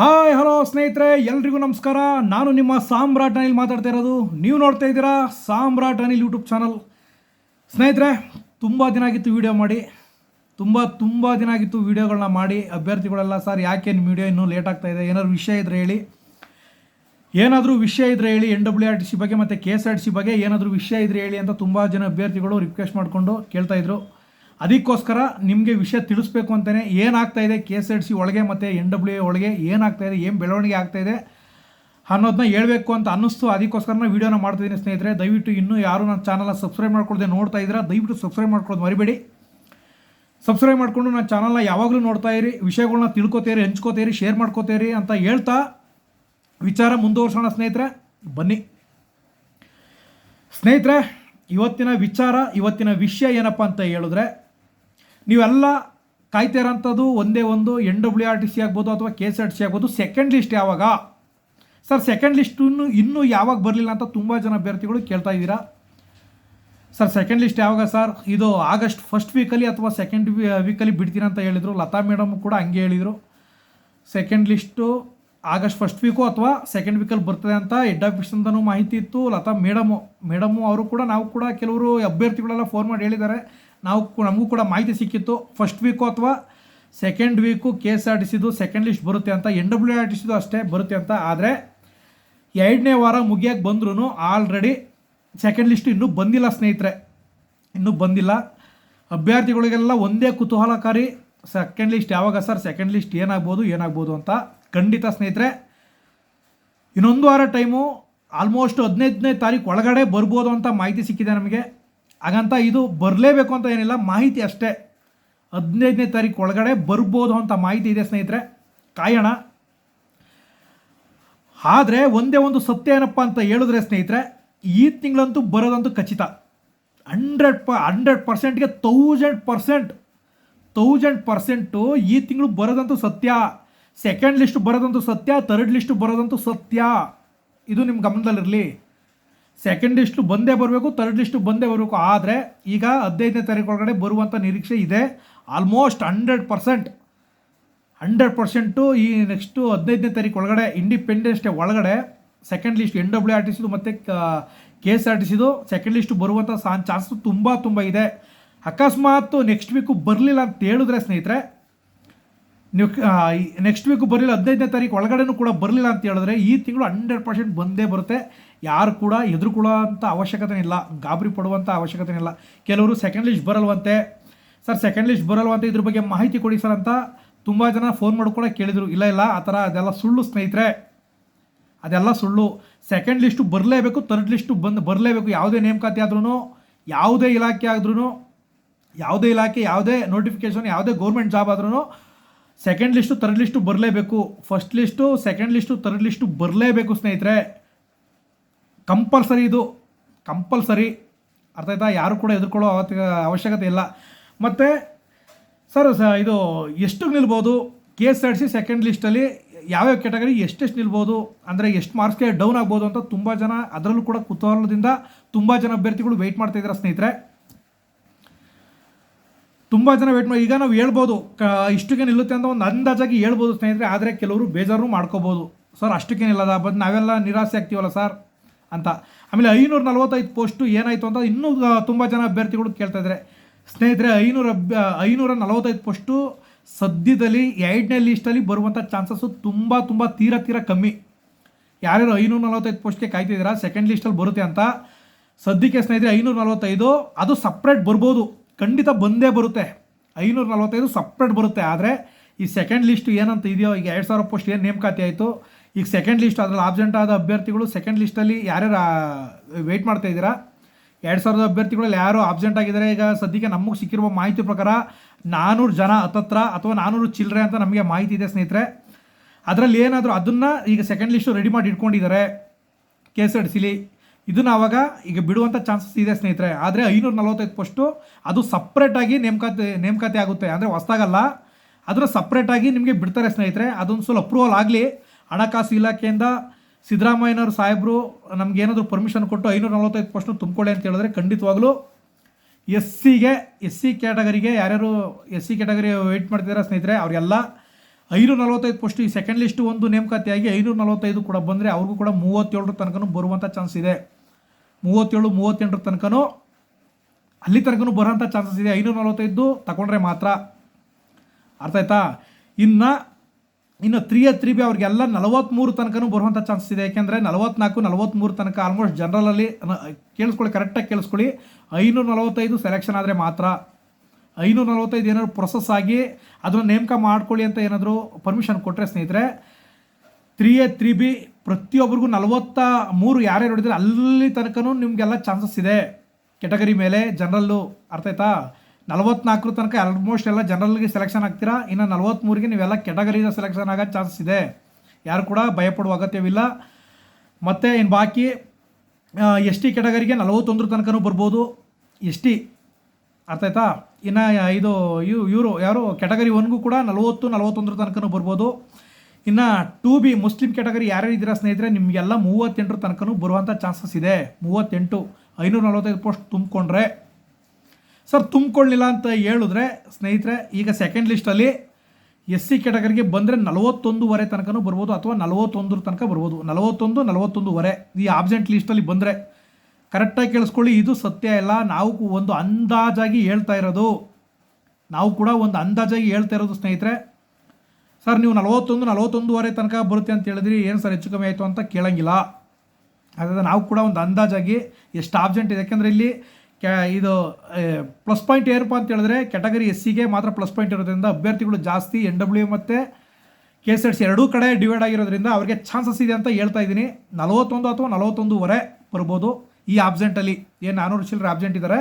Hi, hello ಸ್ನೇಹಿತರೆ, ಎಲ್ರಿಗೂ ನಮಸ್ಕಾರ. ನಾನು ನಿಮ್ಮ ಸಾಮ್ರಾಟ್ ಅನಿಲ್ ಮಾತಾಡ್ತಾ ಇರೋದು. ನೀವು ನೋಡ್ತಾ ಇದ್ದೀರಾ ಸಾಮ್ರಾಟ್ ಅನಿಲ್ ಯೂಟ್ಯೂಬ್ ಚಾನಲ್. ಸ್ನೇಹಿತರೆ, ತುಂಬ ದಿನ ಆಗಿತ್ತು ವೀಡಿಯೋ ಮಾಡಿ. ತುಂಬ ತುಂಬ ದಿನ ಆಗಿತ್ತು ವೀಡಿಯೋಗಳನ್ನ ಮಾಡಿ. ಅಭ್ಯರ್ಥಿಗಳೆಲ್ಲ, ಸರ್, ಯಾಕೆ ನಿಮ್ಮ ವಿಡಿಯೋ ಇನ್ನೂ ಲೇಟ್ ಆಗ್ತಾ ಇದೆ? ಏನಾದ್ರು ವಿಷಯ ಇದ್ರೆ ಹೇಳಿ. ಏನಾದರೂ ವಿಷಯ ಇದ್ರೆ ಹೇಳಿ N W R T C ಬಗ್ಗೆ ಮತ್ತು K S R T C ಬಗ್ಗೆ ಏನಾದರೂ ವಿಷಯ ಇದ್ರೆ ಹೇಳಿ ಅಂತ ತುಂಬ ಜನ ಅಭ್ಯರ್ಥಿಗಳು ರಿಕ್ವೆಸ್ಟ್ ಮಾಡಿಕೊಂಡು ಕೇಳ್ತಾ ಇದ್ರು. ಅದಕ್ಕೋಸ್ಕರ ನಿಮಗೆ ವಿಷಯ ತಿಳಿಸ್ಬೇಕು ಅಂತಲೇ ಏನಾಗ್ತಾ ಇದೆ ಕೆ ಎಸ್ ಟಿ ಸಿ ಒಳಗೆ ಮತ್ತು ಎನ್ ಡಬ್ಲ್ಯೂ ಎ ಒಳಗೆ ಏನಾಗ್ತಾ ಇದೆ, ಏನು ಬೆಳವಣಿಗೆ ಆಗ್ತಾ ಇದೆ ಅನ್ನೋದನ್ನ ಹೇಳಬೇಕು ಅಂತ ಅನ್ನಿಸ್ತು. ಅದಕ್ಕೋಸ್ಕರ ನಾನು ವೀಡಿಯೋನ ಮಾಡ್ತಿದ್ದೀನಿ ಸ್ನೇಹಿತರೆ. ದಯವಿಟ್ಟು ಇನ್ನೂ ಯಾರು ನನ್ನ ಚಾನಲ್ನ ಸಬ್ಸ್ಕ್ರೈಬ್ ಮಾಡ್ಕೊಳ್ದೆ ನೋಡ್ತಾ ಇದ್ದೀರಾ, ದಯವಿಟ್ಟು ಸಬ್ಸ್ಕ್ರೈಬ್ ಮಾಡ್ಕೊಳ್ಳೋದು ಮರಿಬೇಡಿ. ಸಬ್ಸ್ಕ್ರೈಬ್ ಮಾಡಿಕೊಂಡು ನನ್ನ ಚಾನಲ್ನ ಯಾವಾಗಲೂ ನೋಡ್ತಾ ಇರಿ ವಿಷಯಗಳನ್ನ ತಿಳ್ಕೊತೀರಿ ಹಂಚ್ಕೋತೀರಿ ಶೇರ್ ಮಾಡ್ಕೋತೀರಿ ಅಂತ ಹೇಳ್ತಾ ವಿಚಾರ ಮುಂದುವರ್ಸೋಣ ಸ್ನೇಹಿತರೆ. ಬನ್ನಿ. ಸ್ನೇಹಿತರೆ, ಇವತ್ತಿನ ವಿಚಾರ, ಇವತ್ತಿನ ವಿಷಯ ಏನಪ್ಪ ಅಂತ ಹೇಳಿದ್ರೆ ನೀವೆಲ್ಲ ಕಾಯ್ತಾ ಇರೋಂಥದ್ದು ಒಂದೇ ಒಂದು N W R T C ಆಗ್ಬೋದು ಅಥವಾ K S R T C ಆಗ್ಬೋದು. ಸೆಕೆಂಡ್ ಲಿಸ್ಟ್ ಯಾವಾಗ? ಸರ್ ಸೆಕೆಂಡ್ ಲಿಸ್ಟನ್ನು ಇನ್ನೂ ಯಾವಾಗ ಬರಲಿಲ್ಲ ಅಂತ ತುಂಬ ಜನ ಅಭ್ಯರ್ಥಿಗಳು ಕೇಳ್ತಾ ಇದ್ದೀರಾ? ಸರ್ ಸೆಕೆಂಡ್ ಲಿಸ್ಟ್ ಯಾವಾಗ ಸರ್ ಇದು ಆಗಸ್ಟ್ ಫಸ್ಟ್ ವೀಕಲ್ಲಿ ಅಥವಾ ಸೆಕೆಂಡ್ ವೀಕಲ್ಲಿ ಬಿಡ್ತೀನಿ ಅಂತ ಹೇಳಿದರು. ಲತಾ ಮೇಡಮ್ ಕೂಡ ಹಂಗೆ ಹೇಳಿದರು. Second list August first week ಅಥವಾ ಸೆಕೆಂಡ್ ವೀಕಲ್ಲಿ ಬರ್ತದೆ ಅಂತ ಹೆಡ್ ಆಫೀಸಿಂದನೂ ಮಾಹಿತಿ ಇತ್ತು. ಲತಾ ಮೇಡಮು ಮೇಡಮು ಅವರು ಕೂಡ, ನಾವು ಕೂಡ ಕೆಲವರು ಅಭ್ಯರ್ಥಿಗಳೆಲ್ಲ ಫೋನ್ ಮಾಡಿ ಹೇಳಿದ್ದಾರೆ. ನಾವು ನಮಗೂ ಕೂಡ ಮಾಹಿತಿ ಸಿಕ್ಕಿತ್ತು. ಫಸ್ಟ್ ವೀಕು ಅಥವಾ second week K S R T ಸಿದು ಸೆಕೆಂಡ್ ಲಿಸ್ಟ್ ಬರುತ್ತೆ ಅಂತ ಎನ್ ಡಬ್ಲ್ಯೂ ಆರ್ ಟಿ ಸಿದು ಅಷ್ಟೇ ಬರುತ್ತೆ ಅಂತ. ಆದರೆ ಎರಡನೇ ವಾರ ಮುಗಿಯೋಕ್ಕೆ ಬಂದ್ರೂ ಆಲ್ರೆಡಿ ಸೆಕೆಂಡ್ ಲಿಸ್ಟ್ ಇನ್ನೂ ಬಂದಿಲ್ಲ ಸ್ನೇಹಿತರೆ. ಇನ್ನೂ ಬಂದಿಲ್ಲ. ಅಭ್ಯರ್ಥಿಗಳಿಗೆಲ್ಲ ಒಂದೇ ಕುತೂಹಲಕಾರಿ ಸೆಕೆಂಡ್ ಲಿಸ್ಟ್ ಯಾವಾಗ ಸರ್? ಸೆಕೆಂಡ್ ಲಿಸ್ಟ್ ಏನಾಗ್ಬೋದು ಏನಾಗ್ಬೋದು ಅಂತ ಖಂಡಿತ ಸ್ನೇಹಿತರೆ. ಇನ್ನೊಂದು ವಾರ ಟೈಮು ಆಲ್ಮೋಸ್ಟ್ ಹದಿನೈದನೇ ತಾರೀಕು ಒಳಗಡೆ ಬರ್ಬೋದು ಅಂತ ಮಾಹಿತಿ ಸಿಕ್ಕಿದೆ ನಮಗೆ. ಹಾಗಂತ ಇದು ಬರಲೇಬೇಕು ಅಂತ ಏನಿಲ್ಲ, ಮಾಹಿತಿ ಅಷ್ಟೇ. ಹದಿನೈದನೇ ತಾರೀಕು ಒಳಗಡೆ ಬರ್ಬೋದು ಅಂತ ಮಾಹಿತಿ ಇದೆ ಸ್ನೇಹಿತರೆ. ಕಾಯೋಣ. ಆದರೆ ಒಂದೇ ಒಂದು ಸತ್ಯ ಏನಪ್ಪ ಅಂತ ಹೇಳಿದ್ರೆ ಸ್ನೇಹಿತರೆ, ಈ ತಿಂಗಳಂತೂ ಬರೋದಂತೂ ಖಚಿತ. ಹಂಡ್ರೆಡ್ ಪ, ಹಂಡ್ರೆಡ್ ಪರ್ಸೆಂಟ್ಗೆ ತೌಸಂಡ್ ಪರ್ಸೆಂಟ್ ತೌಸಂಡ್ ಪರ್ಸೆಂಟು ಈ ತಿಂಗಳು ಬರೋದಂತೂ ಸತ್ಯ. ಸೆಕೆಂಡ್ ಲಿಸ್ಟ್ ಬರೋದಂತೂ ಸತ್ಯ ತರ್ಡ್ ಲಿಸ್ಟ್ ಬರೋದಂತೂ ಸತ್ಯ. ಇದು ನಿಮ್ಮ ಗಮನದಲ್ಲಿರಲಿ. ಸೆಕೆಂಡ್ ಲಿಸ್ಟು ಬಂದೇ ಬರಬೇಕು ಥರ್ಡ್ ಲಿಸ್ಟು ಬಂದೇ ಬರಬೇಕು. ಆದರೆ ಈಗ ಹದಿನೈದನೇ ತಾರೀಕು ಒಳಗಡೆ ಬರುವಂಥ ನಿರೀಕ್ಷೆ ಇದೆ. Almost hundred percent hundred percent ಈ ನೆಕ್ಸ್ಟು ಹದಿನೈದನೇ ತಾರೀಕು ಒಳಗಡೆ ಇಂಡಿಪೆಂಡೆನ್ಸ್ ಡೇ ಒಳಗಡೆ second list N W R T ಸಿದು ಮತ್ತು ಕೆ ಎಸ್ ಆರ್ ಟಿ ಸಿದು ಸೆಕೆಂಡ್ ಲಿಸ್ಟ್ ಬರುವಂಥ ಸಾ, ಚಾನ್ಸು ತುಂಬ ತುಂಬ ಇದೆ. ಅಕಸ್ಮಾತ್ ನೆಕ್ಸ್ಟ್ ವೀಕು ಬರಲಿಲ್ಲ ಅಂತ ಹೇಳಿದ್ರೆ ಸ್ನೇಹಿತರೆ ನೀವು ನೆಕ್ಸ್ಟ್ ವೀಕು ಬರಲಿಲ್ಲ, ಹದಿನೈದನೇ ತಾರೀಕು ಒಳಗಡೆನೂ ಕೂಡ ಬರಲಿಲ್ಲ ಅಂತ ಹೇಳಿದ್ರೆ ಈ ತಿಂಗಳು ಹಂಡ್ರೆಡ್ ಪರ್ಸೆಂಟ್ ಬಂದೇ ಬರುತ್ತೆ. ಯಾರು ಕೂಡ ಎದುರುಕೊಳ್ಳೋಂಥ ಅವಶ್ಯಕತೆ ಇಲ್ಲ, ಗಾಬರಿ ಪಡುವಂಥ ಅವಶ್ಯಕತೆ ಇಲ್ಲ. ಕೆಲವರು ಸೆಕೆಂಡ್ ಲಿಸ್ಟ್ ಬರಲ್ವಂತೆ. ಸರ್ ಸೆಕೆಂಡ್ ಲಿಸ್ಟ್ ಬರಲ್ವಂತೆ ಇದ್ರ ಬಗ್ಗೆ ಮಾಹಿತಿ ಕೊಡಿ ಸರ್ ಅಂತ ತುಂಬ ಜನ ಫೋನ್ ಮಾಡಿ ಕೂಡ ಕೇಳಿದರು. ಇಲ್ಲ ಇಲ್ಲ, ಆ ಥರ ಅದೆಲ್ಲ ಸುಳ್ಳು ಸ್ನೇಹಿತರೆ. ಅದೆಲ್ಲ ಸುಳ್ಳು. ಸೆಕೆಂಡ್ ಲಿಸ್ಟು ಬರಲೇಬೇಕು ಥರ್ಡ್ ಲಿಸ್ಟು ಬಂದು ಬರಲೇಬೇಕು, ಯಾವುದೇ ನೇಮಕಾತಿ ಆದ್ರೂ ಯಾವುದೇ ಇಲಾಖೆ ಆದ್ರೂ ಯಾವುದೇ ಇಲಾಖೆ, ಯಾವುದೇ ನೋಟಿಫಿಕೇಶನ್ ಯಾವುದೇ ಗೌರ್ಮೆಂಟ್ ಜಾಬ್ ಆದ್ರೂ ಸೆಕೆಂಡ್ ಲಿಸ್ಟು ತರ್ಡ್ ಲಿಸ್ಟು ಬರಲೇಬೇಕು. First list second list third list ಬರಲೇಬೇಕು, ಸ್ನೇಹಿತರೆ. ಕಂಪಲ್ಸರಿ ಇದು. ಕಂಪಲ್ಸರಿ ಅರ್ಥ ಆಯ್ತಾ? ಯಾರು ಕೂಡ ಎದುರ್ಕೊಳ್ಳೋ ಅವಶ್ಯಕತೆ ಇಲ್ಲ. ಮತ್ತು ಸರ್ ಸ, ಇದು ಎಷ್ಟು ನಿಲ್ಬೋದು? K S R C second ಲಿಸ್ಟಲ್ಲಿ ಯಾವ್ಯಾವ ಕ್ಯಾಟಗರಿ ಎಷ್ಟೆಷ್ಟು ನಿಲ್ಬೋದು? ಅಂದರೆ ಎಷ್ಟು ಮಾರ್ಕ್ಸ್ಗೆ ಡೌನ್ ಆಗ್ಬೋದು ಅಂತ ತುಂಬ ಜನ ಅದರಲ್ಲೂ ಕೂಡ ಕುತೂಹಲದಿಂದ ತುಂಬ ಜನ ಅಭ್ಯರ್ಥಿಗಳು ವೆಯ್ಟ್ ಮಾಡ್ತಾಯಿದ್ದಾರೆ ಸ್ನೇಹಿತರೆ? ತುಂಬ ಜನ ವೇಟ್ ಮಾಡಿ, ಈಗ ನಾವು ಹೇಳ್ಬೋದು ಇಷ್ಟಕ್ಕೆ ನಿಲ್ಲುತ್ತೆ ಅಂತ ಒಂದು ಅಂದಾಜಾಗಿ ಹೇಳ್ಬೋದು ಸ್ನೇಹಿತರೆ, ಆದರೆ ಕೆಲವರು ಬೇಜಾರು ಮಾಡ್ಕೋಬೋದು. ಸರ್ ಅಷ್ಟಕ್ಕೆ ನಿಲ್ಲದ, ಬಟ್ ನಾವೆಲ್ಲ ನಿರಾಸೆ ಆಗ್ತೀವಲ್ಲ ಸರ್ ಅಂತ. ಆಮೇಲೆ ಐನೂರ ನಲ್ವತ್ತೈದು ಪೋಸ್ಟು ಏನಾಯಿತು ಅಂತ ಇನ್ನೂ ತುಂಬ ಜನ ಅಭ್ಯರ್ಥಿಗಳು ಕೇಳ್ತಾ ಇದ್ದಾರೆ ಸ್ನೇಹಿತರೆ, ಐನೂರ ಅಭ್ಯ ಐನೂರ ನಲವತ್ತೈದು ಪೋಸ್ಟು ಸದ್ಯದಲ್ಲಿ ಎರಡನೇ ಲಿಸ್ಟಲ್ಲಿ ಬರುವಂಥ ಚಾನ್ಸಸ್ಸು ತುಂಬ ತುಂಬ ತೀರ ತೀರ ಕಮ್ಮಿ. ಯಾರ್ಯಾರು ಐನೂರ ನಲವತ್ತೈದು ಪೋಸ್ಟ್ಗೆ ಕಾಯ್ತಿದ್ದೀರಾ ಸೆಕೆಂಡ್ ಲಿಸ್ಟಲ್ಲಿ ಬರುತ್ತೆ ಅಂತ. ಸದ್ಯಕ್ಕೆ ಸ್ನೇಹಿತರೆ, ಐನೂರ ನಲವತ್ತೈದು, ಅದು ಸಪ್ರೇಟ್ ಬರ್ಬೋದು. ಖಂಡಿತ ಬಂದೇ ಬರುತ್ತೆ. ಐನೂರ ನಲವತ್ತೈದು ಸಪ್ರೇಟ್ ಬರುತ್ತೆ. ಆದರೆ ಈ ಸೆಕೆಂಡ್ ಲಿಸ್ಟ್ ಏನಂತ ಇದೆಯೋ, ಈಗ ಎರಡು ಸಾವಿರ ಪೋಸ್ಟ್ ಏನು ನೇಮಕಾತಿ ಆಯಿತು? ಈಗ ಸೆಕೆಂಡ್ ಲಿಸ್ಟ್ ಅದರಲ್ಲಿ ಆಬ್ಸೆಂಟ್ ಆದ ಅಭ್ಯರ್ಥಿಗಳು ಸೆಕೆಂಡ್ ಲಿಸ್ಟಲ್ಲಿ ಯಾರ್ಯಾರು ವೆಯ್ಟ್ ಮಾಡ್ತಾ ಇದ್ದೀರಾ? ಎರಡು ಸಾವಿರದ ಅಭ್ಯರ್ಥಿಗಳಲ್ಲಿ ಯಾರು ಆಬ್ಸೆಂಟ್ ಆಗಿದ್ದಾರೆ? ಈಗ ಸದ್ಯಕ್ಕೆ ನಮಗೆ ಸಿಕ್ಕಿರುವ ಮಾಹಿತಿ ಪ್ರಕಾರ ನಾನ್ನೂರು ಜನ ಹತ್ತತ್ರ ಅಥವಾ ನಾನ್ನೂರು ಚಿಲ್ಲರೆ ಅಂತ ನಮಗೆ ಮಾಹಿತಿ ಇದೆ ಸ್ನೇಹಿತರೆ. ಅದರಲ್ಲಿ ಏನಾದರೂ ಅದನ್ನು ಈಗ ಸೆಕೆಂಡ್ ಲಿಸ್ಟು ರೆಡಿ ಮಾಡಿ ಇಟ್ಕೊಂಡಿದ್ದಾರೆ. ಕೆ ಎಸ್ ಆರ್ ಸಿಲಿ ಇದನ್ನು ಆವಾಗ ಈಗ ಬಿಡುವಂಥ ಚಾನ್ಸಸ್ ಇದೆ ಸ್ನೇಹಿತರೆ. ಆದರೆ ಐನೂರ ನಲವತ್ತೈದು ಪೋಸ್ಟು ಅದು ಸಪ್ರೇಟಾಗಿ ನೇಮಕಾತಿ ನೇಮಕಾತಿ ಆಗುತ್ತೆ. ಅಂದರೆ ಹೊಸ್ದಾಗಲ್ಲ. ಅದನ್ನು ಸಪ್ರೇಟಾಗಿ ನಿಮಗೆ ಬಿಡ್ತಾರೆ ಸ್ನೇಹಿತರೆ. ಅದೊಂದು ಸ್ವಲ್ಪ ಅಪ್ರೂವಲ್ ಆಗಲಿ. ಹಣಕಾಸು ಇಲಾಖೆಯಿಂದ ಸಿದ್ದರಾಮಯ್ಯನವರು ಸಾಹೇಬರು ನಮ್ಗೆ ಏನಾದರೂ ಪರ್ಮಿಷನ್ ಕೊಟ್ಟು ಐನೂರ ನಲವತ್ತೈದು ಪೋಸ್ಟ್ನು ತುಂಬಿಕೊಳ್ಳಿ ಅಂತ ಹೇಳಿದ್ರೆ ಖಂಡಿತವಾಗ್ಲೂ ಎಸ್ ಸಿಗೆ ಎಸ್ ಸಿ ಕ್ಯಾಟಗರಿಗೆ ಯಾರ್ಯಾರು ಎಸ್ ಸಿ ಕ್ಯಾಟಗರಿ ವೆಯ್ಟ್ ಮಾಡ್ತಿದ್ದಾರೆ ಸ್ನೇಹಿತರೆ ಅವರೆಲ್ಲ ಐನೂರ ನಲವತ್ತೈದು ಪೋಸ್ಟ್ ಈ ಸೆಕೆಂಡ್ ಲಿಸ್ಟ್ ಒಂದು ನೇಮಕಾತಿಯಾಗಿ ಐನೂರ ನಲವತ್ತೈದು ಕೂಡ ಬಂದರೆ ಅವ್ರಿಗೂ ಕೂಡ ಮೂವತ್ತೇಳರ ತನಕನೂ ಬರುವಂಥ ಚಾನ್ಸ್ ಇದೆ. ಮೂವತ್ತೇಳು ಮೂವತ್ತೆಂಟರ ತನಕನೂ ಅಲ್ಲಿ ತನಕನೂ ಬರೋಂಥ ಚಾನ್ಸಸ್ ಇದೆ. ಐನೂರ ನಲವತ್ತೈದು ತಗೊಂಡ್ರೆ ಮಾತ್ರ. ಅರ್ಥ ಆಯ್ತಾ? ಇನ್ನು ಇನ್ನು ತ್ರೀ ಎ ತ್ರೀ ಬಿ ಅವ್ರಿಗೆಲ್ಲ ನಲವತ್ತ್ಮೂರು ತನಕನೂ ಬರುವಂಥ ಚಾನ್ಸಸ್ ಇದೆ. ಯಾಕೆಂದರೆ ನಲವತ್ನಾಲ್ಕು ನಲವತ್ತ್ಮೂರು ತನಕ ಆಲ್ಮೋಸ್ಟ್ ಜನರಲಲ್ಲಿ ಕೇಳಿಸ್ಕೊಳ್ಳಿ ಕರೆಕ್ಟಾಗಿ ಕೇಳಿಸ್ಕೊಳ್ಳಿ. ಐನೂರ ನಲವತ್ತೈದು ಸೆಲೆಕ್ಷನ್ ಆದರೆ ಮಾತ್ರ. ಐನೂರ ನಲವತ್ತೈದು ಏನಾದ್ರು ಪ್ರೊಸೆಸ್ ಆಗಿ ಅದನ್ನು ನೇಮಕ ಮಾಡ್ಕೊಳ್ಳಿ ಅಂತ ಏನಾದರೂ ಪರ್ಮಿಷನ್ ಕೊಟ್ಟರೆ ಸ್ನೇಹಿತರೆ ತ್ರೀ ಎ ತ್ರೀ ಬಿ ಪ್ರತಿಯೊಬ್ಬರಿಗೂ ನಲವತ್ತ ಮೂರು ಯಾರೇ ನೋಡಿದ್ರೆ ಅಲ್ಲಿ ತನಕನೂ ನಿಮಗೆಲ್ಲ ಚಾನ್ಸಸ್ ಇದೆ. ಕೆಟಗರಿ ಮೇಲೆ ಜನರಲ್ಲು ಅರ್ಥ ಆಯ್ತಾ? ನಲವತ್ನಾಲ್ಕರ ತನಕ ಆಲ್ಮೋಸ್ಟ್ ಎಲ್ಲ ಜನರಲ್ಗೆ ಸೆಲೆಕ್ಷನ್ ಆಗ್ತೀರಾ? ಇನ್ನು ನಲವತ್ತ್ಮೂರಿಗೆ ನೀವೆಲ್ಲ ಕೆಟಗರಿನ ಸೆಲೆಕ್ಷನ್ ಆಗೋ ಚಾನ್ಸಸ್ ಇದೆ. ಯಾರು ಕೂಡ ಭಯಪಡುವ ಅಗತ್ಯವಿಲ್ಲ. ಮತ್ತು ಇನ್ನು ಬಾಕಿ ಎಸ್ ಟಿ ಕೆಟಗರಿಗೆ ನಲವತ್ತೊಂದರ ತನಕನೂ ಬರ್ಬೋದು. ಎಸ್ ಟಿ ಅರ್ಥ ಆಯ್ತಾ? ಇನ್ನು ಇದು ಇವು ಇವರು ಯಾರು ಕೆಟಗರಿ ಒನ್ಗೂ ಕೂಡ ನಲವತ್ತು, ನಲವತ್ತೊಂದರ ತನಕನೂ ಬರ್ಬೋದು. ಇನ್ನು ಟೂ ಬಿ ಮುಸ್ಲಿಂ ಕೆಟಗರಿ ಯಾರ್ಯಾರು ಇದ್ದೀರಾ ಸ್ನೇಹಿತರೆ, ನಿಮಗೆಲ್ಲ ಮೂವತ್ತೆಂಟರ ತನಕನೂ ಬರುವಂಥ ಚಾನ್ಸಸ್ ಇದೆ. ಮೂವತ್ತೆಂಟು, ಐನೂರ ನಲವತ್ತೈದು ಪೋಸ್ಟ್ ತುಂಬಿಕೊಂಡ್ರೆ. ಸರ್ ತುಂಬಿಕೊಳ್ಳಿಲ್ಲ ಅಂತ ಹೇಳಿದ್ರೆ, ಸ್ನೇಹಿತರೆ, ಈಗ ಸೆಕೆಂಡ್ ಲಿಸ್ಟಲ್ಲಿ ಎಸ್ ಸಿ ಕೆಟಗರಿಗೆ ಬಂದರೆ ನಲವತ್ತೊಂದುವರೆ ತನಕನೂ ಬರ್ಬೋದು ಅಥವಾ ನಲವತ್ತೊಂದರ ತನಕ ಬರ್ಬೋದು. ನಲವತ್ತೊಂದು, ನಲವತ್ತೊಂದುವರೆ ಈ ಆಬ್ಸೆಂಟ್ ಲಿಸ್ಟಲ್ಲಿ ಬಂದರೆ. ಕರೆಕ್ಟಾಗಿ ಕೇಳಿಸ್ಕೊಳ್ಳಿ, ಇದು ಸತ್ಯ ಇಲ್ಲ ನಾವು ಒಂದು ಅಂದಾಜಾಗಿ ಹೇಳ್ತಾ ಇರೋದು. ನಾವು ಕೂಡ ಒಂದು ಅಂದಾಜಾಗಿ ಹೇಳ್ತಾ ಇರೋದು ಸ್ನೇಹಿತರೆ. ಸರ್, ನೀವು ನಲವತ್ತೊಂದು, ನಲವತ್ತೊಂದುವರೆ ತನಕ ಬರುತ್ತೆ ಅಂತ ಹೇಳಿದ್ರಿ. ಏನು ಸರ್ ಹೆಚ್ಚು ಕಮ್ಮಿ ಆಯಿತು ಅಂತ ಕೇಳಂಗಿಲ್ಲ. ಹಾಗಾದರೆ ನಾವು ಕೂಡ ಒಂದು ಅಂದಾಜಾಗಿ ಎಷ್ಟು ಆಬ್ಜೆಂಟ್ ಇದೆ. ಯಾಕೆಂದರೆ ಇಲ್ಲಿ ಕ್ಯಾ, ಇದು ಪ್ಲಸ್ ಪಾಯಿಂಟ್ ಏನಪ್ಪ ಅಂತ ಹೇಳಿದ್ರೆ ಕ್ಯಾಟಗರಿ ಎಸ್ ಸಿಗೆ ಮಾತ್ರ ಪ್ಲಸ್ ಪಾಯಿಂಟ್ ಇರೋದ್ರಿಂದ ಅಭ್ಯರ್ಥಿಗಳು ಜಾಸ್ತಿ ಎನ್ ಡಬ್ಲ್ಯೂ ಮತ್ತು ಕೆ ಎಸ್ ಎಡ್ ಸಿ ಎರಡೂ ಕಡೆ ಡಿವೈಡ್ ಆಗಿರೋದ್ರಿಂದ ಅವ್ರಿಗೆ ಚಾನ್ಸಸ್ ಇದೆ ಅಂತ ಹೇಳ್ತಾ ಇದ್ದೀನಿ. ನಲವತ್ತೊಂದು ಅಥವಾ ನಲವತ್ತೊಂದುವರೆ ಬರ್ಬೋದು. ಈ ಆಬ್ಸೆಂಟಲ್ಲಿ ಏನು ನಾನ್ನೂರು ಚಿಲ್ಲರೆ ಆಬ್ಸೆಂಟ್ ಇದ್ದಾರೆ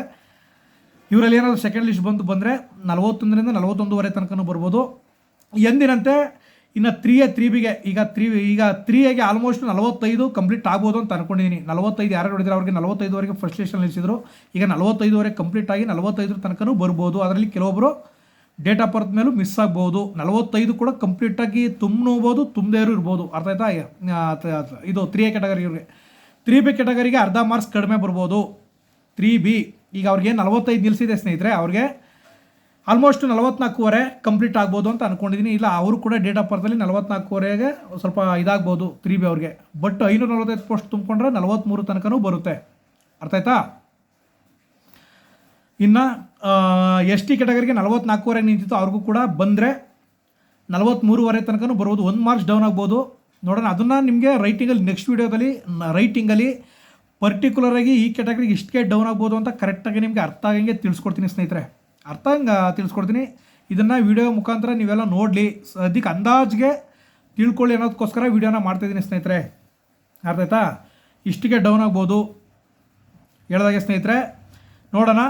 ಇವರಲ್ಲಿ ಏನಾದರೂ ಸೆಕೆಂಡ್ ಲಿಸ್ಟ್ ಬಂದು ಬಂದರೆ ನಲವತ್ತೊಂದರಿಂದ ನಲವತ್ತೊಂದುವರೆ ತನಕನೂ ಬರ್ಬೋದು. ಎಂದಿನಂತೆ, ಇನ್ನು ತ್ರೀ ಎ ತ್ರೀ ಬಿಗೆ ಈಗ ತ್ರೀ ಈಗ ತ್ರೀ ಎಗೆ ಆಲ್ಮೋಸ್ಟ್ ನಲವತ್ತೈದು ಕಂಪ್ಲೀಟ್ ಆಗ್ಬೋದು ಅಂತ ಅನ್ಕೊಂಡಿದ್ದೀನಿ ನಲವತ್ತೈದು ಯಾರು ಅವರಿಗೆ ಅವ್ರಿಗೆ ನಲವತ್ತೈದುವರೆಗೆ ಫಸ್ಟ್ ಲಿಸ್ಟಲ್ಲಿ ನಿಲ್ಲಿಸಿದ್ರು ಈಗ ನಲವತ್ತೈದುವರೆಗೆ ಕಂಪ್ಲೀಟ್ ಆಗಿ ನಲವತ್ತೈದರ ತನಕನೂ ಬರ್ಬೋದು. ಅದರಲ್ಲಿ ಕೆಲವೊಬ್ಬರು ಡೇಟ್ ಆಫ್ ಬರ್ತ್ ಮೇಲೂ ಮಿಸ್ ಆಗ್ಬೋದು. ನಲವತ್ತೈದು ಕೂಡ ಕಂಪ್ಲೀಟಾಗಿ ತುಂಬ್ಬೋದು ತುಂಬದೇ ಇರ್ಬೋದು. ಅರ್ಥ ಆಯ್ತಾ? ಇದು ತ್ರೀ ಎ ಕ್ಯಾಟಗರಿ ಇವ್ರಿಗೆ. ತ್ರೀ ಬಿ ಕೆಟಗರಿಗೆ ಅರ್ಧ ಮಾರ್ಕ್ಸ್ ಕಡಿಮೆ ಬರ್ಬೋದು. ತ್ರೀ ಬಿ ಈಗ ಅವ್ರಿಗೆ ನಲವತ್ತೈದು ನಿಲ್ಲಿಸಿದೆ ಸ್ನೇಹಿತರೆ, ಅವ್ರಿಗೆ ಆಲ್ಮೋಸ್ಟ್ ನಲವತ್ನಾಲ್ಕೂವರೆ ಕಂಪ್ಲೀಟ್ ಆಗ್ಬೋದು ಅಂತ ಅನ್ಕೊಂಡಿದ್ದೀನಿ ಇಲ್ಲ, ಅವರು ಕೂಡ ಡೇಟ್ ಆಫ್ ಬರ್ತಲ್ಲಿ ನಲವತ್ನಾಲ್ಕೂವರೆಗೆ ಸ್ವಲ್ಪ ಇದಾಗ್ಬೋದು ತ್ರೀ ಬಿ ಅವ್ರಿಗೆ. ಬಟ್ ಐನೂರ ನಲವತ್ತೈದು ಪೋಸ್ಟ್ ತುಂಬಿಕೊಂಡ್ರೆ ನಲವತ್ತ್ಮೂರು ತನಕನೂ ಬರುತ್ತೆ. ಅರ್ಥ ಆಯ್ತಾ? ಇನ್ನು ಎಸ್ ಟಿ ಕೆಟಗರಿಗೆ ನಲವತ್ನಾಲ್ಕೂವರೆ ನಿಂತಿತ್ತು, ಅವ್ರಿಗೂ ಕೂಡ ಬಂದರೆ ನಲವತ್ತ್ಮೂರುವರೆ ತನಕನೂ ಬರ್ಬೋದು ಒಂದು ಮಾರ್ಕ್ಸ್ ಡೌನ್ ಆಗ್ಬೋದು. ನೋಡೋಣ, ಅದನ್ನು ನಿಮಗೆ ರೈಟಿಂಗಲ್ಲಿ ನೆಕ್ಸ್ಟ್ ವೀಡಿಯೋದಲ್ಲಿ ರೈಟಿಂಗಲ್ಲಿ ಪರ್ಟಿಕ್ಯುಲರಾಗಿ ಈ ಕ್ಯಾಟಗರಿಗೆ ಇಷ್ಟಕ್ಕೆ ಡೌನ್ ಆಗ್ಬೋದು ಅಂತ ಕರೆಕ್ಟಾಗಿ ನಿಮಗೆ ಅರ್ಥ ಆಗಂಗೆ ತಿಳಿಸ್ಕೊಡ್ತೀನಿ ಸ್ನೇಹಿತರೆ. ಅರ್ಥ ಹಂಗೆ ತಿಳಿಸ್ಕೊಡ್ತೀನಿ. ಇದನ್ನು ವಿಡಿಯೋ ಮುಖಾಂತರ ನೀವೆಲ್ಲ ನೋಡಲಿ. ಅದಕ್ಕೆ ಅಂದಾಜಿಗೆ ತಿಳ್ಕೊಳ್ಳಿ ಅನ್ನೋದಕ್ಕೋಸ್ಕರ ವೀಡಿಯೋನ ಮಾಡ್ತಾಯಿದ್ದೀನಿ ಸ್ನೇಹಿತರೆ. ಅರ್ಥ ಆಯ್ತಾ ಇಷ್ಟಕ್ಕೆ ಡೌನ್ ಆಗ್ಬೋದು. ಹೇಳ್ದಾಗೆ ಸ್ನೇಹಿತರೆ, ನೋಡೋಣ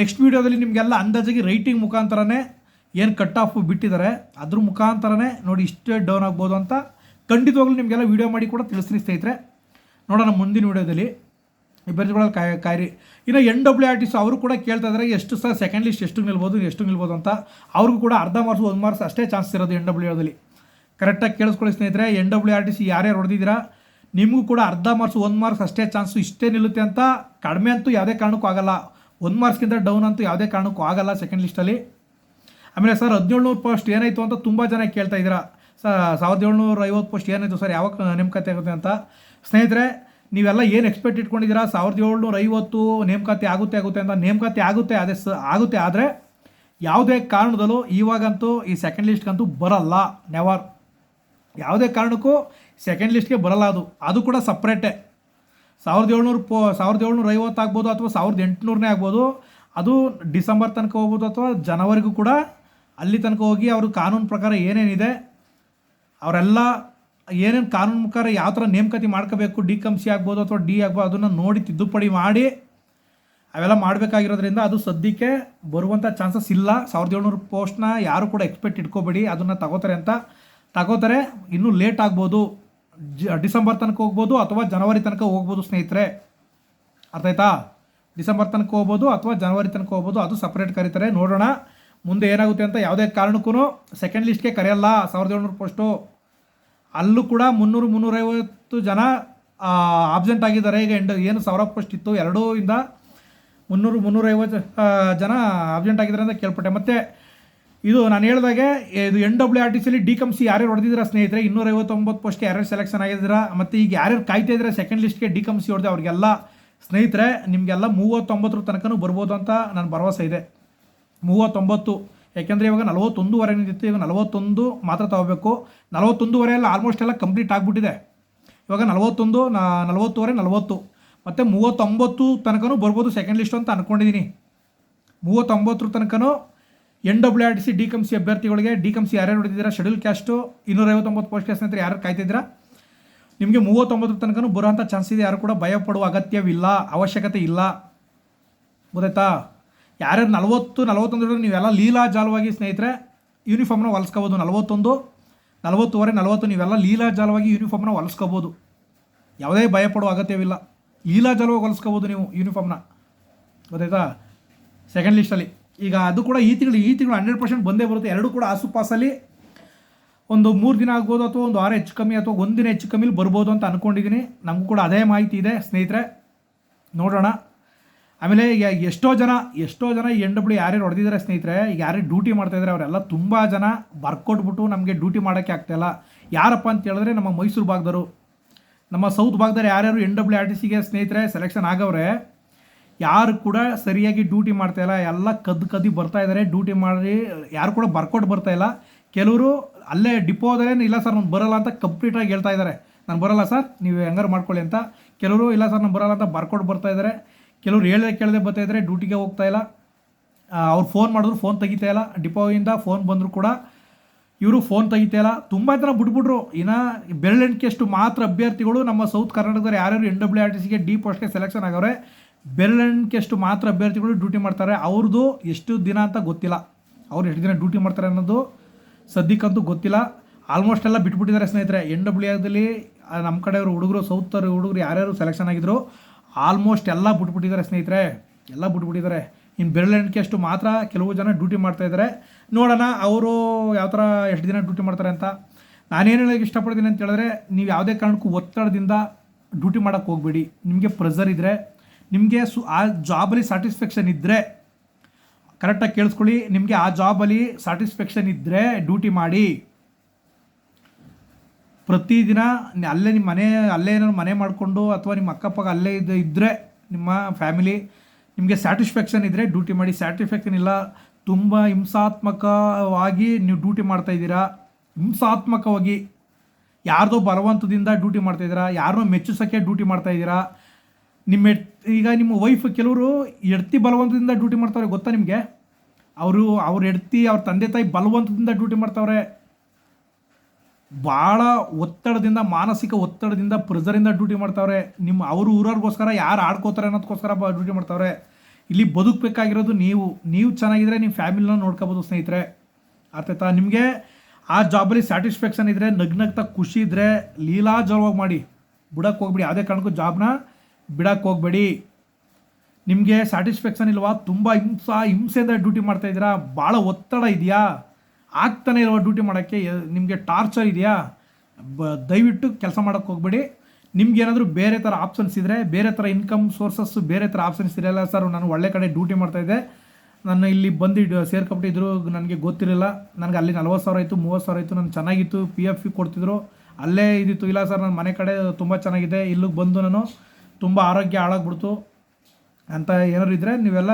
ನೆಕ್ಸ್ಟ್ ವೀಡಿಯೋದಲ್ಲಿ ನಿಮಗೆಲ್ಲ ಅಂದಾಜಿಗೆ ರೈಟಿಂಗ್ ಮುಖಾಂತರನೇ ಏನು ಕಟ್ ಆಫ್ ಬಿಟ್ಟಿದ್ದಾರೆ, ಅದ್ರ ಮುಖಾಂತರನೇ ನೋಡಿ ಇಷ್ಟೇ ಡೌನ್ ಆಗ್ಬೋದು ಅಂತ ಖಂಡಿತವಾಗ್ಲೂ ನಿಮಗೆಲ್ಲ ವೀಡಿಯೋ ಮಾಡಿ ಕೂಡ ತಿಳಿಸ್ತೀನಿ ಸ್ನೇಹಿತರೆ. ನೋಡೋಣ ಮುಂದಿನ ವೀಡಿಯೋದಲ್ಲಿ. ಇಬ್ಬರಿಗಳಲ್ಲಿ ಕಾಯ, ಕಾಯಿರಿ. ಇನ್ನು N W R T C ಅವರು ಕೂಡ ಕೇಳ್ತಾ ಇದ್ದಾರೆ ಎಷ್ಟು ಸಹ ಸೆಕೆಂಡ್ ಲಿಸ್ಟ್ ಎಷ್ಟು ನಿಲ್ಬೋದು ಎಷ್ಟು ನಿಲ್ಬೋದು ಅಂತ. ಅವ್ರಿಗೂ ಕೂಡ ಅರ್ಧ ಮಾರ್ಕ್ಸ್ ಒಂದು ಮಾರ್ಕ್ಸ್ ಅಷ್ಟೇ ಚಾನ್ಸ್ ಇರೋದು ಎನ್ ಡಬ್ಲ್ಯೂ ಆರ್ದಲ್ಲಿ ಕರೆಕ್ಟಾಗಿ ಕೇಳಿಸ್ಕೊಳ್ಳಿ ಸ್ನೇಹಿತರೆ N W R T C ಯಾರ್ಯಾರು ಹೊಡೆದಿದ್ದೀರಾ? ನಿಮಗೂ ಕೂಡ ಅರ್ಧ ಮಾರ್ಕ್ಸ್ ಒಂದು ಮಾರ್ಕ್ಸ್ ಅಷ್ಟೇ ಚಾನ್ಸು ಇಷ್ಟೇ ನಿಲ್ಲುತ್ತೆ ಅಂತ ಕಡಿಮೆ ಅಂತೂ ಯಾವುದೇ ಕಾರಣಕ್ಕೂ ಆಗಲ್ಲ. ಒಂದು ಮಾರ್ಕ್ಸ್ಗಿಂತ ಡೌನ್ ಅಂತೂ ಯಾವುದೇ ಕಾರಣಕ್ಕೂ ಆಗಲ್ಲ ಸೆಕೆಂಡ್ ಲಿಸ್ಟಲ್ಲಿ ಆಮೇಲೆ ಸರ್ ಹದಿನೇಳುನೂರು ಪೋಸ್ಟ್ ಏನಾಯಿತು ಅಂತ ತುಂಬ ಜನ ಕೇಳ್ತಾ ಇದ್ದೀರಾ. ಸರ್, ಸಾವಿರದ ಏಳ್ನೂರ ಐವತ್ತು ಪೋಸ್ಟ್ ಏನಾಯಿತು ಸರ್? ಯಾವಾಗ ನೇಮಕಾತಿ ಆಗುತ್ತೆ ಅಂತ? ಸ್ನೇಹಿತರೆ, ನೀವೆಲ್ಲ ಏನು ಎಕ್ಸ್ಪೆಕ್ಟ್ ಇಟ್ಕೊಂಡಿದ್ದೀರಾ? ಸಾವಿರದ ಏಳ್ನೂರ ಐವತ್ತು ನೇಮಕಾತಿ ಆಗುತ್ತೆ ಆಗುತ್ತೆ ಅಂತ. ನೇಮಕಾತಿ ಆಗುತ್ತೆ, ಅದೇ ಸ, ಆಗುತ್ತೆ ಆದರೆ ಯಾವುದೇ ಕಾರಣದಲ್ಲೂ ಇವಾಗಂತೂ ಈ ಸೆಕೆಂಡ್ ಲಿಸ್ಟ್ಗಂತೂ ಬರಲ್ಲ. ನೆವರ್ ಯಾವುದೇ ಕಾರಣಕ್ಕೂ ಸೆಕೆಂಡ್ ಲಿಸ್ಟ್ಗೆ ಬರಲ್ಲ ಅದು. ಅದು ಕೂಡ ಸಪ್ರೇಟೇ ಸಾವಿರದ ಏಳ್ನೂರು ಪೋ ಸಾವಿರದ ಏಳ್ನೂರ ಐವತ್ತು ಆಗ್ಬೋದು ಅಥವಾ ಸಾವಿರದ ಎಂಟುನೂರನೇ ಆಗ್ಬೋದು. ಅದು ಡಿಸೆಂಬರ್ ತನಕ ಹೋಗ್ಬೋದು ಅಥವಾ ಜನವರಿಗೂ ಕೂಡ ಅಲ್ಲಿ ತನಕ ಹೋಗಿ ಅವರು ಕಾನೂನು ಪ್ರಕಾರ ಏನೇನಿದೆ ಅವರೆಲ್ಲ ಏನೇನು ಕಾನೂನು ಪ್ರಕಾರ ಯಾವ ಥರ ನೇಮಕತಿ ಮಾಡ್ಕೋಬೇಕು, ಡಿ ಕಮ್ ಸಿ ಆಗ್ಬೋದು ಅಥವಾ ಡಿ ಆಗ್ಬೋದು ಅದನ್ನು ನೋಡಿ ತಿದ್ದುಪಡಿ ಮಾಡಿ ಅವೆಲ್ಲ ಮಾಡಬೇಕಾಗಿರೋದ್ರಿಂದ ಅದು ಸದ್ಯಕ್ಕೆ ಬರುವಂಥ ಚಾನ್ಸಸ್ ಇಲ್ಲ. ಸಾವಿರದ ಏಳ್ನೂರು ಪೋಸ್ಟ್ನ ಯಾರು ಕೂಡ ಎಕ್ಸ್ಪೆಕ್ಟ್ ಇಟ್ಕೋಬೇಡಿ, ಅದನ್ನು ತಗೋತಾರೆ ಅಂತ. ತಗೋತಾರೆ, ಇನ್ನೂ ಲೇಟ್ ಆಗ್ಬೋದು. ಜ, ಡಿಸೆಂಬರ್ ತನಕ ಹೋಗ್ಬೋದು ಅಥವಾ ಜನವರಿ ತನಕ ಹೋಗ್ಬೋದು ಸ್ನೇಹಿತರೆ. ಅರ್ಥ ಆಯ್ತಾ? ಡಿಸೆಂಬರ್ ತನಕ ಹೋಗ್ಬೋದು ಅಥವಾ ಜನವರಿ ತನಕ ಹೋಗ್ಬೋದು, ಅದು ಸಪ್ರೇಟ್ ಕರೀತಾರೆ. ನೋಡೋಣ. ಮುಂದೆ ಏನಾಗುತ್ತೆ ಅಂತ ಯಾವುದೇ ಕಾರಣಕ್ಕೂ ಸೆಕೆಂಡ್ ಲಿಸ್ಟ್ಗೆ ಕರೆಯಲ್ಲ. ಸಾವಿರದ ಏಳ್ನೂರು ಪೋಸ್ಟು ಅಲ್ಲೂ ಕೂಡ ಮುನ್ನೂರು, ಮುನ್ನೂರೈವತ್ತು ಜನ ಆಬ್ಸೆಂಟ್ ಆಗಿದ್ದಾರೆ. ಈಗ ಎಂಡ್ ಏನು ಸಾವಿರ ಪೋಸ್ಟ್ ಇತ್ತು? ಎರಡೂ ಇಂದ ಮುನ್ನೂರು, ಮುನ್ನೂರೈವತ್ತು ಜನ ಆಬ್ಸೆಂಟ್ ಆಗಿದ್ದಾರೆ ಅಂತ ಕೇಳ್ಪಟ್ಟೆ. ಮತ್ತು ಇದು ನಾನು ಹೇಳಿದಾಗೆ, ಇದು ಎನ್ ಡಬ್ಲ್ಯೂ ಆರ್ ಟಿ ಸಿಲಿ ಡಿ ಕಂಸಿ ಯಾರ್ಯಾರು ಹೊಡೆದಿದ್ದೀರಾ ಸ್ನೇಹಿತರೆ? ಇನ್ನೂರೈವತ್ತೊಂಬತ್ತು ಪೋಸ್ಟ್ಗೆ ಯಾರ್ಯಾರು ಸೆಲೆಕ್ಷನ್ ಆಗಿದ್ದೀರಾ? ಮತ್ತು ಈಗ ಯಾರ್ಯಾರು ಕಾಯ್ತಾ ಇದ್ದಾರೆ ಸೆಕೆಂಡ್ ಲಿಸ್ಟ್ಗೆ ಡಿ ಕಮ್ ಸಿ ಹೊಡೆದೆ ಅವ್ರಿಗೆಲ್ಲ? ಸ್ನೇಹಿತರೆ, ನಿಮಗೆಲ್ಲ ಮೂವತ್ತೊಂಬತ್ತರ ತನಕನೂ ಬರ್ಬೋದು ಅಂತ ನನ್ನ ಭರವಸೆ ಇದೆ. ಮೂವತ್ತೊಂಬತ್ತು. ಯಾಕೆಂದರೆ ಇವಾಗ ನಲವತ್ತೊಂದುವರೆ ನಿಂತಿತ್ತು ಇವಾಗ ನಲವತ್ತೊಂದು ಮಾತ್ರ ತಗೋಬೇಕು. ನಲವತ್ತೊಂದುವರೆ ಎಲ್ಲ ಆಲ್ಮೋಸ್ಟ್ ಎಲ್ಲ ಕಂಪ್ಲೀಟ್ ಆಗಿಬಿಟ್ಟಿದೆ. ಇವಾಗ ನಲವತ್ತೊಂದು ನಲವತ್ತುವರೆ, ನಲವತ್ತು. ಮತ್ತು ಮೂವತ್ತೊಂಬತ್ತು ತನಕನೂ ಬರ್ಬೋದು ಸೆಕೆಂಡ್ ಲಿಸ್ಟ್ ಅಂತ ಅಂದ್ಕೊಂಡಿದ್ದೀನಿ ಮೂವತ್ತೊಂಬತ್ತರ ತನಕನೂ N W R T C D come C ಅಭ್ಯರ್ಥಿಗಳಿಗೆ ಡಿ ಕಮ್ ಸಿ ಯಾರ್ಯಾರು ನೋಡಿದ್ದೀರಾ ಶೆಡ್ಯೂಲ್ ಕ್ಯಾಸ್ಟು ಇನ್ನೂರೈವತ್ತೊಂಬತ್ತು ಪೋಸ್ಟ್ ಕ್ಯಾಸ್ಟ್ ನಂತರ ಯಾರು ಕಾಯ್ತಿದ್ದೀರಾ? ನಿಮಗೆ ಮೂವತ್ತೊಂಬತ್ತರ ತನಕನೂ ಬರೋಂಥ ಚಾನ್ಸ್ ಇದೆ. ಯಾರು ಕೂಡ ಭಯಪಡುವ ಅಗತ್ಯವಿಲ್ಲ, ಅವಶ್ಯಕತೆ ಇಲ್ಲ. ಗೊತ್ತಾಯ್ತಾ? ಯಾರ್ಯಾರು ನಲವತ್ತು ನಲವತ್ತೊಂದು ನೀವೆಲ್ಲ ಲೀಲಾ ಜಾಲವಾಗಿ ಸ್ನೇಹಿತರೆ ಯೂನಿಫಾರ್ಮ್ನ ಹೊಲಿಸ್ಕೋಬೋದು. ನಲವತ್ತೊಂದು, ನಲವತ್ತುವರೆ, ನಲವತ್ತು, ನೀವೆಲ್ಲ ಲೀಲಾ ಜಾಲವಾಗಿ ಯೂನಿಫಾರ್ಮ್ನ ಹೊಲಿಸ್ಕೋಬೋದು. ಯಾವುದೇ ಭಯಪಡೋ ಅಗತ್ಯವಿಲ್ಲ. ಲೀಲಾ ಜಾಲವಾಗಿ ಹೊಲಿಸ್ಕೋಬೋದು ನೀವು ಯೂನಿಫಾರ್ಮ್ನ ಗೊತ್ತಾಯ್ತಾ? ಸೆಕೆಂಡ್ ಲಿಸ್ಟಲ್ಲಿ ಈಗ ಅದು ಕೂಡ ಈ ತಿಂಗಳು ಈ ತಿಂಗಳು ಹಂಡ್ರೆಡ್ ಪರ್ಸೆಂಟ್ ಬಂದೇ ಬರುತ್ತೆ. ಎರಡು ಕೂಡ ಆಸುಪಾಸಲ್ಲಿ ಒಂದು ಮೂರು ದಿನ ಆಗ್ಬೋದು ಅಥವಾ ಒಂದು ವಾರ ಹೆಚ್ಚು ಕಮ್ಮಿ ಅಥವಾ ಒಂದು ದಿನ ಹೆಚ್ಚು ಕಮ್ಮಿಲಿ ಬರ್ಬೋದು ಅಂತ ಅಂದ್ಕೊಂಡಿದ್ದೀನಿ ನಮಗೂ ಕೂಡ ಅದೇ ಮಾಹಿತಿ ಇದೆ ಸ್ನೇಹಿತರೆ. ನೋಡೋಣ. ಆಮೇಲೆ ಎಷ್ಟೋ ಜನ ಎಷ್ಟೋ ಜನ ಎನ್ ಡಬ್ಲ್ಯೂ ಯಾರ್ಯಾರು ಹೊಡೆದಿದ್ದಾರೆ ಸ್ನೇಹಿತರೆ, ಈಗ ಯಾರು ಡ್ಯೂಟಿ ಮಾಡ್ತಾಯಿದ್ದಾರೆ ಅವರೆಲ್ಲ ತುಂಬ ಜನ ಬರ್ಕೊಟ್ಬಿಟ್ಟು ನಮಗೆ ಡ್ಯೂಟಿ ಮಾಡೋಕ್ಕೆ ಆಗ್ತಾಯಿಲ್ಲ ಯಾರಪ್ಪ ಅಂತ ಹೇಳಿದ್ರೆ ನಮ್ಮ ಮೈಸೂರು ಭಾಗದವರು. ನಮ್ಮ ಸೌತ್ ಭಾಗದವ್ರು ಯಾರ್ಯಾರು ಎನ್ ಡಬ್ಲ್ಯೂ ಆರ್ ಟಿ ಸಿಗೆ ಸ್ನೇಹಿತರೆ ಸೆಲೆಕ್ಷನ್ ಆಗವ್ರೆ, ಯಾರು ಕೂಡ ಸರಿಯಾಗಿ ಡ್ಯೂಟಿ ಮಾಡ್ತಾಯಿಲ್ಲ ಎಲ್ಲ ಕದ್ದು ಕದ್ದು ಬರ್ತಾ ಇದ್ದಾರೆ ಡ್ಯೂಟಿ ಮಾಡಿ ಯಾರು ಕೂಡ ಬರ್ಕೊಟ್ಟು ಬರ್ತಾಯಿಲ್ಲ ಕೆಲವರು ಅಲ್ಲೇ ಡಿಪೋದಲ್ಲೇ ಇಲ್ಲ ಸರ್, ನಾನು ಬರಲ್ಲ ಅಂತ ಕಂಪ್ಲೀಟಾಗಿ ಹೇಳ್ತಾ ಇದ್ದಾರೆ ನಾನು ಬರಲ್ಲ ಸರ್, ನೀವು ಹೆಂಗಾರು ಮಾಡ್ಕೊಳ್ಳಿ ಅಂತ. ಕೆಲವರು ಇಲ್ಲ ಸರ್, ನಾನು ಬರಲ್ಲ ಅಂತ ಬರ್ಕೊಟ್ಟು ಬರ್ತಾ ಇದ್ದಾರೆ ಕೆಲವರು ಹೇಳದೆ ಕೇಳದೆ ಬರ್ತಾ ಇದ್ದಾರೆ ಡ್ಯೂಟಿಗೆ ಹೋಗ್ತಾ ಇಲ್ಲ. ಅವ್ರು ಫೋನ್ ಮಾಡಿದ್ರು ಫೋನ್ ತೆಗಿತಾ ಇಲ್ಲ. ಡಿಪೋಯಿಂದ ಫೋನ್ ಬಂದರೂ ಕೂಡ ಇವರು ಫೋನ್ ತೆಗಿತಾ ಇಲ್ಲ. ತುಂಬ ಜನ ಬಿಟ್ಬಿಟ್ರು. ಇನ್ನು ಬೆರಳೆಣಿಕೆಯಷ್ಟು ಮಾತ್ರ ಅಭ್ಯರ್ಥಿಗಳು ನಮ್ಮ ಸೌತ್ ಕರ್ನಾಟಕದಲ್ಲಿ ಯಾರ್ಯಾರು ಎನ್ ಡಬ್ಲ್ಯೂ ಆರ್ ಟಿ ಸಿಗೆ ಡಿ ಪೋಸ್ಟ್ಗೆ ಸೆಲೆಕ್ಷನ್ ಆಗವ್ರೆ, ಬೆರಳೆಣಿಕೆಯಷ್ಟು ಮಾತ್ರ ಅಭ್ಯರ್ಥಿಗಳು ಡ್ಯೂಟಿ ಮಾಡ್ತಾರೆ. ಅವ್ರದ್ದು ಎಷ್ಟು ದಿನ ಅಂತ ಗೊತ್ತಿಲ್ಲ. ಅವ್ರು ಎಷ್ಟು ದಿನ ಡ್ಯೂಟಿ ಮಾಡ್ತಾರೆ ಅನ್ನೋದು ಸದ್ಯಕ್ಕಂತೂ ಗೊತ್ತಿಲ್ಲ. ಆಲ್ಮೋಸ್ಟ್ ಎಲ್ಲ ಬಿಟ್ಬಿಟ್ಟಿದ್ದಾರೆ ಸ್ನೇಹಿತರೆ. ಎನ್ ಡಬ್ಲ್ಯೂ ಆರ್ದಲ್ಲಿ ನಮ್ಮ ಕಡೆಯವರು ಹುಡುಗರು ಸೌತ್ ಹುಡುಗರು ಯಾರ್ಯಾರು ಸೆಲೆಕ್ಷನ್ ಆಗಿದ್ರು ಆಲ್ಮೋಸ್ಟ್ ಎಲ್ಲ ಬಿಟ್ಬಿಟ್ಟಿದ್ದಾರೆ ಸ್ನೇಹಿತರೆ, ಎಲ್ಲ ಬಿಟ್ಬಿಟ್ಟಿದ್ದಾರೆ. ಇನ್ನು ಬೆರಳೆಣಿಕೆಯಷ್ಟು ಮಾತ್ರ ಕೆಲವು ಜನ ಡ್ಯೂಟಿ ಮಾಡ್ತಾ ಇದ್ದಾರೆ. ನೋಡೋಣ ಅವರು ಯಾವ ಥರ ಎಷ್ಟು ದಿನ ಡ್ಯೂಟಿ ಮಾಡ್ತಾರೆ ಅಂತ. ನಾನೇನು ಹೇಳೋಕ್ಕೆ ಇಷ್ಟಪಡ್ತೀನಿ ಅಂತ ಹೇಳಿದ್ರೆ, ನೀವು ಯಾವುದೇ ಕಾರಣಕ್ಕೂ ಒತ್ತಡದಿಂದ ಡ್ಯೂಟಿ ಮಾಡೋಕ್ಕೆ ಹೋಗಬೇಡಿ. ನಿಮಗೆ ಪ್ರೆಸರ್ ಇದ್ದರೆ ನಿಮಗೆ ಸು ಆ ಜಾಬಲ್ಲಿ ಸ್ಯಾಟಿಸ್ಫ್ಯಾಕ್ಷನ್ ಇದ್ದರೆ ಕರೆಕ್ಟಾಗಿ ಕೇಳಿಸ್ಕೊಳ್ಳಿ, ನಿಮಗೆ ಆ ಜಾಬಲ್ಲಿ ಸ್ಯಾಟಿಸ್ಫ್ಯಾಕ್ಷನ್ ಇದ್ದರೆ ಡ್ಯೂಟಿ ಮಾಡಿ. ಪ್ರತಿದಿನ ಅಲ್ಲೇ ನಿಮ್ಮ ಮನೆ, ಅಲ್ಲೇ ಏನಾದ್ರು ಮನೆ ಮಾಡಿಕೊಂಡು ಅಥವಾ ನಿಮ್ಮ ಅಕ್ಕಪಕ್ಕ ಅಲ್ಲೇ ಇದು ಇದ್ದರೆ ನಿಮ್ಮ ಫ್ಯಾಮಿಲಿ ನಿಮಗೆ ಸ್ಯಾಟಿಸ್ಫ್ಯಾಕ್ಷನ್ ಇದ್ದರೆ ಡ್ಯೂಟಿ ಮಾಡಿ. ಸ್ಯಾಟಿಸ್ಫ್ಯಾಕ್ಷನ್ ಇಲ್ಲ, ತುಂಬ ಹಿಂಸಾತ್ಮಕವಾಗಿ ನೀವು ಡ್ಯೂಟಿ ಮಾಡ್ತಾ ಇದ್ದೀರಾ. ಹಿಂಸಾತ್ಮಕವಾಗಿ ಯಾರ್ದೋ ಬಲವಂತದಿಂದ ಡ್ಯೂಟಿ ಮಾಡ್ತಾಯಿದ್ದೀರಾ ಯಾರನ್ನೋ ಮೆಚ್ಚಿಸೋಕ್ಕೆ ಡ್ಯೂಟಿ ಮಾಡ್ತಾ ಇದ್ದೀರಾ. ನಿಮ್ಮ ಈಗ ನಿಮ್ಮ ವೈಫ್ ಕೆಲವರು ಎಡ್ತಿ ಬಲವಂತದಿಂದ ಡ್ಯೂಟಿ ಮಾಡ್ತಾವ್ರೆ ಗೊತ್ತಾ ನಿಮಗೆ? ಅವರು ಅವ್ರ ಎಡ್ತಿ ಅವ್ರ ತಂದೆ ತಾಯಿ ಬಲವಂತದಿಂದ ಡ್ಯೂಟಿ ಮಾಡ್ತಾವ್ರೆ. ಭಾಳ ಒತ್ತಡದಿಂದ, ಮಾನಸಿಕ ಒತ್ತಡದಿಂದ ಪ್ರೆಸರಿಂದ ಡ್ಯೂಟಿ ಮಾಡ್ತಾವ್ರೆ. ನಿಮ್ಮ ಅವರು ಊರವ್ರಿಗೋಸ್ಕರ, ಯಾರು ಆಡ್ಕೋತಾರೆ ಅನ್ನೋದಕ್ಕೋಸ್ಕರ ಬ ಡ್ಯೂಟಿ ಮಾಡ್ತಾವ್ರೆ. ಇಲ್ಲಿ ಬದುಕಬೇಕಾಗಿರೋದು ನೀವು. ನೀವು ಚೆನ್ನಾಗಿದ್ರೆ ನಿಮ್ಮ ಫ್ಯಾಮಿಲಿನ ನೋಡ್ಕೋಬೋದು ಸ್ನೇಹಿತರೆ. ಅರ್ಥ ಆಯ್ತಾ? ನಿಮಗೆ ಆ ಜಾಬಲ್ಲಿ ಸ್ಯಾಟಿಸ್ಫ್ಯಾಕ್ಷನ್ ಇದ್ದರೆ ನಗ್ನಗ್ತಾ ಖುಷಿ ಇದ್ದರೆ ಲೀಲಾಜಲವಾಗಿ ಮಾಡಿ ಬಿಡಕ್ಕೆ ಹೋಗ್ಬೇಡಿ. ಯಾವುದೇ ಕಾರಣಕ್ಕೂ ಜಾಬ್ನ ಬಿಡಕ್ಕೆ ಹೋಗಬೇಡಿ. ನಿಮಗೆ ಸ್ಯಾಟಿಸ್ಫ್ಯಾಕ್ಷನ್ ಇಲ್ವಾ? ತುಂಬ ಹಿಂಸಾ, ಹಿಂಸೆಯಿಂದ ಡ್ಯೂಟಿ ಮಾಡ್ತಾ ಇದ್ದೀರಾ? ಭಾಳ ಒತ್ತಡ ಇದೆಯಾ? ಆಗ್ತಾನೆ ಇರುವ ಡ್ಯೂಟಿ ಮಾಡೋಕ್ಕೆ ನಿಮಗೆ ಟಾರ್ಚರ್ ಇದೆಯಾ? ಬ, ದಯವಿಟ್ಟು ಕೆಲಸ ಮಾಡೋಕ್ಕೆ ಹೋಗಬೇಡಿ. ನಿಮ್ಗೆ ಏನಾದರೂ ಬೇರೆ ಥರ ಆಪ್ಷನ್ಸ್ ಇದ್ದರೆ ಬೇರೆ ಥರ ಇನ್ಕಮ್ ಸೋರ್ಸಸ್ಸು ಬೇರೆ ಥರ ಆಪ್ಷನ್ಸ್ ಇರಲ್ಲ ಸರ್ ನಾನು ಒಳ್ಳೆ ಕಡೆ ಡ್ಯೂಟಿ ಮಾಡ್ತಾ ಇದ್ದೆ. ನಾನು ಇಲ್ಲಿ ಬಂದು ಸೇರ್ಕೊಬಿಟ್ಟಿದ್ರು. ನನಗೆ ಗೊತ್ತಿರಲಿಲ್ಲ. ನನಗೆ ಅಲ್ಲಿ ನಲ್ವತ್ತು ಸಾವಿರ ಆಯಿತು, ಮೂವತ್ತು ಸಾವಿರ ಆಯಿತು ನಾನು ಚೆನ್ನಾಗಿತ್ತು. ಪಿ ಎಫ್ ಕೊಡ್ತಿದ್ರು. ಅಲ್ಲೇ ಇದಿತ್ತು. ಇಲ್ಲ ಸರ್ ನನ್ನ ಮನೆ ಕಡೆ ತುಂಬ ಚೆನ್ನಾಗಿದೆ. ಇಲ್ಲಿಗೆ ಬಂದು ನಾನು ತುಂಬ ಆರೋಗ್ಯ ಹಾಳಾಗ್ಬಿಡ್ತು. ಅಂತ ಏನಾದ್ರು ಇದ್ದರೆ ನೀವೆಲ್ಲ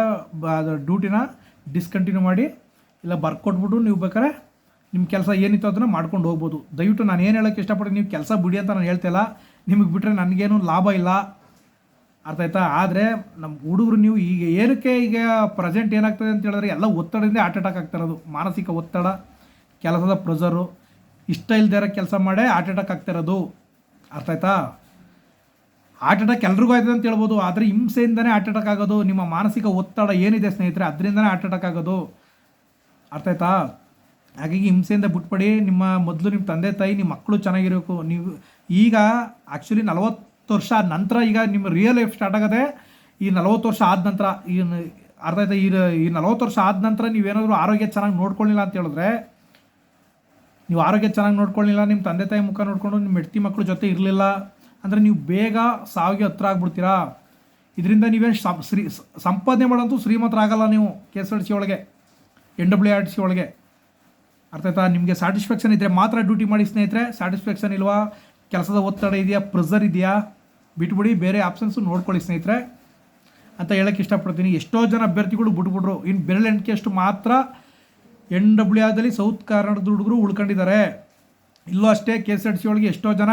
ಡ್ಯೂಟಿನ ಡಿಸ್ಕಂಟಿನ್ಯೂ ಮಾಡಿ. ಇಲ್ಲ ಬರ್ಕೊಟ್ಬಿಟ್ಟು ನೀವು ಬೇಕಾದ್ರೆ ನಿಮ್ಮ ಕೆಲಸ ಏನಿತ್ತು ಅದನ್ನು ಮಾಡ್ಕೊಂಡು ಹೋಗ್ಬೋದು. ದಯವಿಟ್ಟು ನಾನು ಏನು ಹೇಳೋಕ್ಕೆ ಇಷ್ಟಪಡ್ತೀನಿ, ನೀವು ಕೆಲಸ ಬಿಡಿ ಅಂತ ನಾನು ಹೇಳ್ತಿಲ್ಲ ನಿಮಗೆ ಬಿಟ್ಟರೆ ನನಗೇನು ಲಾಭ ಇಲ್ಲ. ಅರ್ಥ ಆಯ್ತಾ? ಆದರೆ ನಮ್ಮ ಹುಡುಗರು ನೀವು ಈಗ ಏನಕ್ಕೆ ಈಗ ಪ್ರೆಸೆಂಟ್ ಏನಾಗ್ತದೆ ಅಂತ ಹೇಳಿದ್ರೆ ಎಲ್ಲ ಒತ್ತಡದಿಂದ ಹಾರ್ಟ್ ಅಟ್ಯಾಕ್ ಆಗ್ತಿರೋದು ಮಾನಸಿಕ ಒತ್ತಡ, ಕೆಲಸದ ಪ್ರೆಸರು ಇಷ್ಟ ಇಲ್ಲದೆ ಇರೋ ಕೆಲಸ ಮಾಡೇ ಹಾರ್ಟ್ ಅಟ್ಯಾಕ್ ಆಗ್ತಿರೋದು ಅರ್ಥ ಆಯ್ತಾ? ಹಾರ್ಟ್ ಅಟ್ಯಾಕ್ ಎಲ್ರಿಗೂ ಆಯ್ತದೆ ಅಂತ ಹೇಳ್ಬೋದು. ಆದರೆ ಹಿಂಸೆಯಿಂದನೇ ಹಾರ್ಟ್ ಅಟ್ಯಾಕ್ ಆಗೋದು, ನಿಮ್ಮ ಮಾನಸಿಕ ಒತ್ತಡ ಏನಿದೆ ಸ್ನೇಹಿತರೆ, ಅದರಿಂದನೇ ಹಾರ್ಟ್ ಅಟ್ಯಾಕ್ ಆಗೋದು. ಅರ್ಥ ಆಯ್ತಾ? ಹಾಗಾಗಿ ಹಿಂಸೆಯಿಂದ ಬಿಟ್ಬಿಡಿ, ನಿಮ್ಮ ಮೊದಲು ನಿಮ್ಮ ತಂದೆ, ತಾಯಿ, ನಿಮ್ಮ ಮಕ್ಕಳು ಚೆನ್ನಾಗಿರಬೇಕು. ನೀವು ಈಗ ಆ್ಯಕ್ಚುಲಿ ನಲವತ್ತು ವರ್ಷ ಆದ ನಂತರ ಈಗ ನಿಮ್ಮ ರಿಯಲ್ ಲೈಫ್ ಸ್ಟಾರ್ಟ್ ಆಗದೆ ಈ ನಲವತ್ತು ವರ್ಷ ಆದ ನಂತರ, ಈ ಅರ್ಥ ಆಯ್ತಾ? ಈ ಈ ನಲವತ್ತು ವರ್ಷ ಆದ ನಂತರ ನೀವೇನಾದರೂ ಆರೋಗ್ಯ ಚೆನ್ನಾಗಿ ನೋಡ್ಕೊಳ್ಳಿಲ್ಲ ಅಂತ ಹೇಳಿದ್ರೆ, ನೀವು ಆರೋಗ್ಯ ಚೆನ್ನಾಗಿ ನೋಡ್ಕೊಳ್ಳಿಲ್ಲ ನಿಮ್ಮ ತಂದೆ, ತಾಯಿ ಮುಖ ನೋಡಿಕೊಂಡು ನಿಮ್ಮ ಹೆಂಡತಿ, ಮಕ್ಕಳು ಜೊತೆ ಇರಲಿಲ್ಲ ಅಂದರೆ ನೀವು ಬೇಗ ಸಾವಿಗೆ ಹತ್ರ ಆಗ್ಬಿಡ್ತೀರಾ? ಇದರಿಂದ ನೀವೇನು ಶ್ರೀ ಸಂಪಾದನೆ ಮಾಡೋಂತೂ ಶ್ರೀಮಂತರಾಗಲ್ಲ ನೀವು ಕೆ ಎಸ್ ಆರ್ ಸಿ ಒಳಗೆ. ಎನ್ ಡಬ್ಲ್ಯೂ ಆರ್ ಸಿ ಒಳಗೆ. ಅರ್ಥ ಆಯ್ತಾ? ನಿಮಗೆ ಸ್ಯಾಟಿಸ್ಫ್ಯಾಕ್ಷನ್ ಇದ್ದರೆ ಮಾತ್ರ ಡ್ಯೂಟಿ ಮಾಡಿ ಸ್ನೇಹಿತರೆ ಸ್ಯಾಟಿಸ್ಫ್ಯಾಕ್ಷನ್ ಇಲ್ವಾ? ಕೆಲಸದ ಒತ್ತಡ ಇದೆಯಾ? ಪ್ರೆಸರ್ ಇದೆಯಾ? ಬಿಟ್ಬಿಡಿ, ಬೇರೆ ಆಪ್ಷನ್ಸು ನೋಡ್ಕೊಳ್ಳಿ ಸ್ನೇಹಿತರೆ. ಅಂತ ಹೇಳೋಕ್ಕೆ ಇಷ್ಟಪಡ್ತೀನಿ. ಎಷ್ಟೋ ಜನ ಅಭ್ಯರ್ಥಿಗಳು ಬಿಟ್ಬಿಟ್ರು. ಇನ್ನು ಬೆರಳೆಣಿಕೆಯಷ್ಟು ಮಾತ್ರ ಎನ್ ಡಬ್ಲ್ಯೂ ಆದಲ್ಲಿ ಸೌತ್ ಕರ್ನಾಟಕದ ಹುಡುಗರು ಉಳ್ಕೊಂಡಿದ್ದಾರೆ. ಇಲ್ಲೂ ಅಷ್ಟೇ ಕೆ ಎಸ್ ಆರ್ ಸಿ ಒಳಗೆ ಎಷ್ಟೋ ಜನ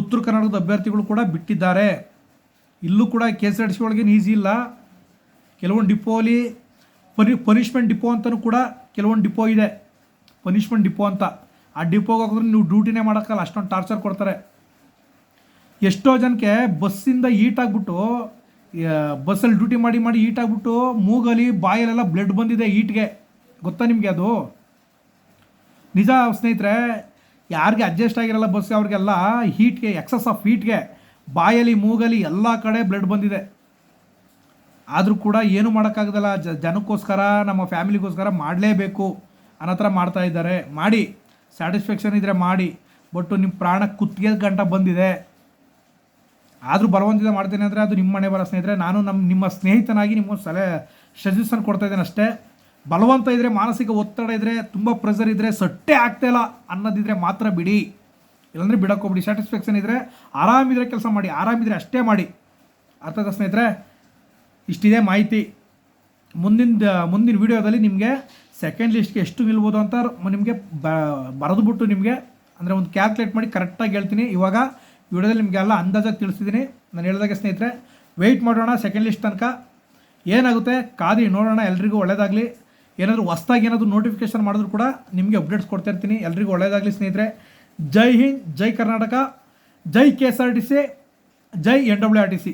ಉತ್ತರ ಕರ್ನಾಟಕದ ಅಭ್ಯರ್ಥಿಗಳು ಕೂಡ ಬಿಟ್ಟಿದ್ದಾರೆ. ಇಲ್ಲೂ ಕೂಡ K S R T C ಒಳಗೇನು easy ಇಲ್ಲ. ಕೆಲವೊಂದು ಡಿಪೋಲಿ ಪನಿ ಪನಿಷ್ಮೆಂಟ್ ಡಿಪೋ ಅಂತಲೂ ಕೂಡ ಕೆಲವೊಂದು ಡಿಪೋ ಇದೆ. ಪನಿಷ್ಮೆಂಟ್ ಡಿಪೋ ಅಂತ. ಆ ಡಿಪೋಗೆ ಹೋಗಿದ್ರೆ ನೀವು ಡ್ಯೂಟಿನೇ ಮಾಡೋಕ್ಕಲ್ಲ, ಅಷ್ಟೊಂದು ಟಾರ್ಚರ್ ಕೊಡ್ತಾರೆ. ಎಷ್ಟೋ ಜನಕ್ಕೆ ಬಸ್ಸಿಂದ ಈಟ್ ಆಗಿಬಿಟ್ಟು ಬಸ್ಸಲ್ಲಿ ಡ್ಯೂಟಿ ಮಾಡಿ ಮಾಡಿ ಈಟ್ ಆಗಿಬಿಟ್ಟು ಮೂಗಲಿ ಬಾಯಲೆಲ್ಲ ಬ್ಲಡ್ ಬಂದಿದೆ ಈಟ್ಗೆ ಗೊತ್ತಾ ನಿಮಗೆ ಅದು? ನಿಜ ಸ್ನೇಹಿತರೆ, ಯಾರಿಗೆ ಅಡ್ಜಸ್ಟ್ ಆಗಿರಲ್ಲ ಬಸ್ ಅವ್ರಿಗೆಲ್ಲ ಹೀಟ್ಗೆ ಎಕ್ಸಸ್ ಆಫ್ ಹೀಟ್ಗೆ ಬಾಯಲ್ಲಿ ಮೂಗಲಿ ಎಲ್ಲ ಕಡೆ ಬ್ಲಡ್ ಬಂದಿದೆ. ಆದರೂ ಕೂಡ ಏನು ಮಾಡೋಕ್ಕಾಗದಲ್ಲ, ಜ, ಜನಕ್ಕೋಸ್ಕರ, ನಮ್ಮ ಫ್ಯಾಮಿಲಿಗೋಸ್ಕರ ಮಾಡಲೇಬೇಕು ಅನ್ನೋ ಥರ ಮಾಡ್ತಾ ಇದ್ದಾರೆ. ಮಾಡಿ, ಸ್ಯಾಟಿಸ್ಫ್ಯಾಕ್ಷನ್ ಇದ್ದರೆ ಮಾಡಿ ಬಟ್ ನಿಮ್ಮ ಪ್ರಾಣ ಕುತ್ತಿಗೆ ಗಂಟ ಬಂದಿದೆ. ಆದರೂ ಬಲವಂತದ ಮಾಡ್ತೇನೆ ಅಂದರೆ ಅದು ನಿಮ್ಮ ಮನೆ ಬರೋ ಸ್ನೇಹಿತರೆ, ನಾನು ನಮ್ಮ ನಿಮ್ಮ ಸ್ನೇಹಿತನಾಗಿ ನಿಮ್ಮ ಸಲಹೆ ಸಜೆಷನ್ ಕೊಡ್ತಾ ಇದ್ದೇನೆ ಅಷ್ಟೇ. ಬಲವಂತ ಇದ್ದರೆ ಮಾನಸಿಕ ಒತ್ತಡ ಇದ್ದರೆ ತುಂಬ ಪ್ರೆಷರ್ ಇದ್ದರೆ ಸಟ್ಟೆ ಆಗ್ತಾಯಿಲ್ಲ ಅನ್ನೋದಿದ್ರೆ ಮಾತ್ರ ಬಿಡಿ. ಇಲ್ಲಾಂದರೆ ಬಿಡೋಕ್ಕೋಗ್ಬಿಡಿ ಸ್ಯಾಟಿಸ್ಫ್ಯಾಕ್ಷನ್ ಇದ್ದರೆ ಆರಾಮಿದ್ರೆ ಕೆಲಸ ಮಾಡಿ, ಆರಾಮಿದ್ರೆ ಅಷ್ಟೇ ಮಾಡಿ. ಅರ್ಥದ ಸ್ನೇಹಿತರೆ ಇಷ್ಟಿದೆ ಮಾಹಿತಿ. ಮುಂದಿನ ಮುಂದಿನ ವೀಡಿಯೋದಲ್ಲಿ ನಿಮಗೆ ಸೆಕೆಂಡ್ ಲಿಸ್ಟ್ಗೆ ಎಷ್ಟು ನಿಲ್ಬೋದು ಅಂತ ನಿಮಗೆ ಬರೆದುಬಿಟ್ಟು ನಿಮಗೆ ಅಂದರೆ ಒಂದು ಕ್ಯಾಲ್ಕುಲೇಟ್ ಮಾಡಿ ಕರೆಕ್ಟಾಗಿ ಹೇಳ್ತೀನಿ. ಇವಾಗ ವಿಡಿಯೋದಲ್ಲಿ ನಿಮಗೆ ಎಲ್ಲ ಅಂದಾಜಾಗಿ ತಿಳಿಸಿದ್ದೀನಿ. ನಾನು ಹೇಳಿದಾಗೆ ಸ್ನೇಹಿತರೆ ವೆಯ್ಟ್ ಮಾಡೋಣ ಸೆಕೆಂಡ್ ಲಿಸ್ಟ್ ತನಕ. ಏನಾಗುತ್ತೆ? ಕಾದಿ ನೋಡೋಣ, ಎಲ್ರಿಗೂ ಒಳ್ಳೇದಾಗಲಿ. ಏನಾದರೂ ಹೊಸ್ದಾಗಿ ಏನಾದರೂ ನೋಟಿಫಿಕೇಶನ್ ಮಾಡಿದ್ರು ಕೂಡ ನಿಮಗೆ ಅಪ್ಡೇಟ್ಸ್ ಕೊಡ್ತಾ ಇರ್ತೀನಿ. ಎಲ್ರಿಗೂ ಒಳ್ಳೇದಾಗಲಿ ಸ್ನೇಹಿತರೆ. ಜೈ ಹಿಂದ್, ಜೈ ಕರ್ನಾಟಕ, ಜೈ K S R T C ಜೈ N W R T C